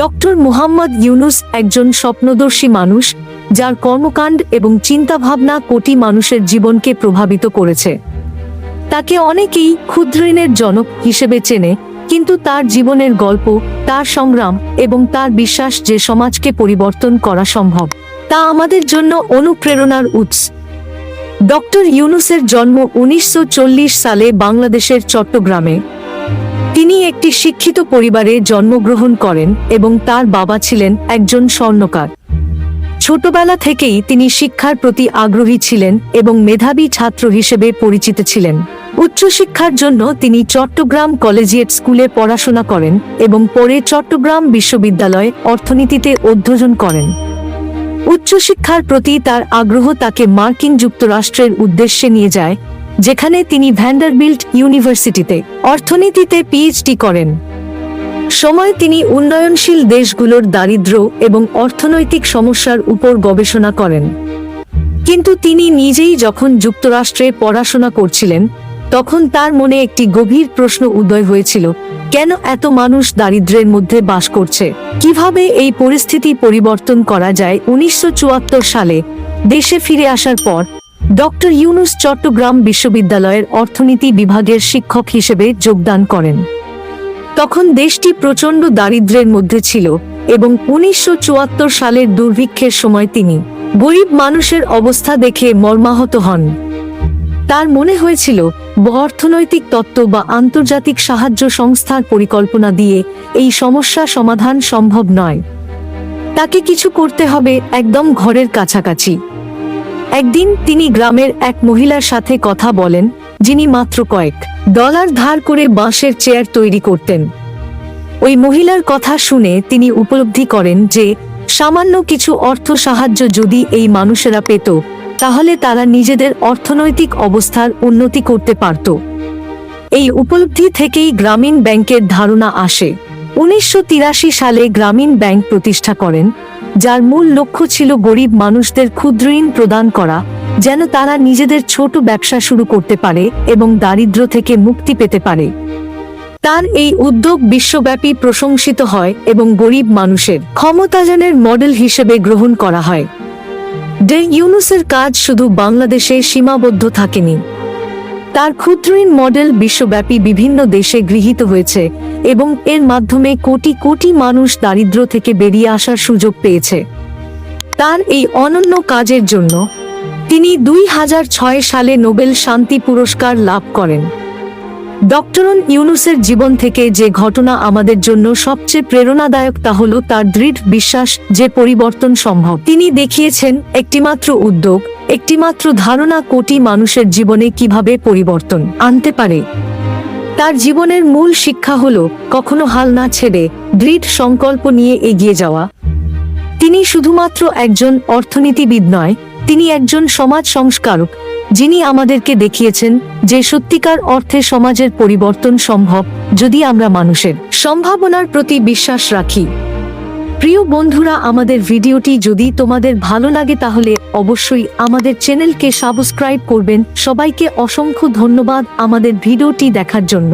Doctor Muhammad Yunus একজন স্বপ্নদর্শী মানুষ, যার কর্মকাণ্ড এবং চিন্তাভাবনা কোটি মানুষের জীবনকে প্রভাবিত করেছে। তাকে অনেকেই ক্ষুদ্রঋণের জনক হিসেবে চেনে, কিন্তু তার জীবনের গল্প, তার সংগ্রাম এবং তার বিশ্বাস যে সমাজকে পরিবর্তন করা সম্ভব, তা আমাদের জন্য অনুপ্রেরণার উৎস। ডক্টর ইউনুসের জন্ম উনিশশো চল্লিশ সালে বাংলাদেশের চট্টগ্রামে। তিনি একটি শিক্ষিত পরিবারে জন্মগ্রহণ করেন এবং তার বাবা ছিলেন একজন স্বর্ণকার। ছোটবেলা থেকেই তিনি শিক্ষার প্রতি আগ্রহী ছিলেন এবং মেধাবী ছাত্র হিসেবে পরিচিত ছিলেন। উচ্চশিক্ষার জন্য তিনি চট্টগ্রাম কলেজিয়েট স্কুলে পড়াশোনা করেন এবং পরে চট্টগ্রাম বিশ্ববিদ্যালয়ে অর্থনীতিতে অধ্যয়ন করেন। উচ্চশিক্ষার প্রতি তার আগ্রহ তাকে মার্কিন যুক্তরাষ্ট্রের উদ্দেশ্যে নিয়ে যায় যেখানে তিনি ভ্যান্ডারবিল্ট ইউনিভার্সিটিতে অর্থনীতিতে পিএইচডি করেন। সময় তিনি উন্নয়নশীল দেশগুলোর দারিদ্র্য এবং অর্থনৈতিক সমস্যার উপর গবেষণা করেন। কিন্তু তিনি নিজেই যখন যুক্তরাষ্ট্রে পড়াশোনা করছিলেন, তখন তার মনে একটি গভীর প্রশ্ন উদয় হয়েছিল, কেন এত মানুষ দারিদ্র্যের মধ্যে বাস করছে? কীভাবে এই পরিস্থিতি পরিবর্তন করা যায়? উনিশশো চুয়াত্তর সালে দেশে ফিরে আসার পর ডক্টর ইউনুস চট্টগ্রাম বিশ্ববিদ্যালয়ের অর্থনীতি বিভাগের শিক্ষক হিসেবে যোগদান করেন। তখন দেশটি প্রচণ্ড দারিদ্র্যের মধ্যে ছিল এবং উনিশশো চুয়াত্তর সালের দুর্ভিক্ষের সময় তিনি গরিব মানুষের অবস্থা দেখে মর্মাহত হন। তার মনে হয়েছিল অর্থনৈতিক তত্ত্ব বা আন্তর্জাতিক সাহায্য সংস্থার পরিকল্পনা দিয়ে এই সমস্যা সমাধান সম্ভব নয়। তাকে কিছু করতে হবে একদম ঘরের কাছাকাছি। একদিন তিনি গ্রামের এক মহিলার সাথে কথা বলেন, যিনি মাত্র কয়েক ডলার ধার করে বাঁশের চেয়ার তৈরি করতেন। ওই মহিলার কথা শুনে তিনি উপলব্ধি করেন যে, সামান্য কিছু অর্থ সাহায্য যদি এই মানুষেরা পেত, তাহলে তারা নিজেদের অর্থনৈতিক অবস্থার উন্নতি করতে পারত। এই উপলব্ধি থেকেই গ্রামীণ ব্যাংকের ধারণা আসে। উনিশশো তিরাশি সালে গ্রামীণ ব্যাংক প্রতিষ্ঠা করেন যার মূল লক্ষ্য ছিল গরিব মানুষদের ক্ষুদ্র ঋণ প্রদান করা, যেন তারা নিজেদের ছোট ব্যবসা শুরু করতে পারে এবং দারিদ্র্য থেকে মুক্তি পেতে পারে। তার এই উদ্যোগ বিশ্বব্যাপী প্রশংসিত হয় এবং গরিব মানুষের ক্ষমতায়নের মডেল হিসেবে গ্রহণ করা হয়। ডে ইউনুসের কাজ শুধু বাংলাদেশে সীমাবদ্ধ থাকেনি তার ক্ষুদ্রঋণ মডেল বিশ্বব্যাপী বিভিন্ন দেশে গৃহীত হয়েছে এবং এর মাধ্যমে কোটি কোটি মানুষ দারিদ্র থেকে বেরিয়ে আসার সুযোগ পেয়েছে। তার এই অনন্য কাজের জন্য তিনি দুই হাজার ছয় সালে নোবেল শান্তি পুরস্কার লাভ করেন। ডক্টরন ইউনুসের জীবন থেকে যে ঘটনা আমাদের জন্য সবচেয়ে প্রেরণাদায়ক তা হল তার দৃঢ় বিশ্বাস যে পরিবর্তন সম্ভব। তিনি দেখিয়েছেন, একটিমাত্র উদ্যোগ, একটিমাত্র ধারণা কোটি মানুষের জীবনে কীভাবে পরিবর্তন আনতে পারে। তার জীবনের মূল শিক্ষা হল, কখনো হাল না ছেড়ে দৃঢ় সংকল্প নিয়ে এগিয়ে যাওয়া। তিনি শুধুমাত্র একজন অর্থনীতিবিদ নয়, তিনি একজন সমাজ সংস্কারক। যিনি আমাদেরকে দেখিয়েছেন যে সত্যিকার অর্থে সমাজের পরিবর্তন সম্ভব যদি আমরা মানুষের সম্ভাবনার প্রতি বিশ্বাস রাখি। প্রিয় বন্ধুরা, আমাদের ভিডিওটি যদি তোমাদের ভালো লাগে তাহলে অবশ্যই আমাদের চ্যানেলকে সাবস্ক্রাইব করবেন। সবাইকে অসংখ্য ধন্যবাদ আমাদের ভিডিওটি দেখার জন্য।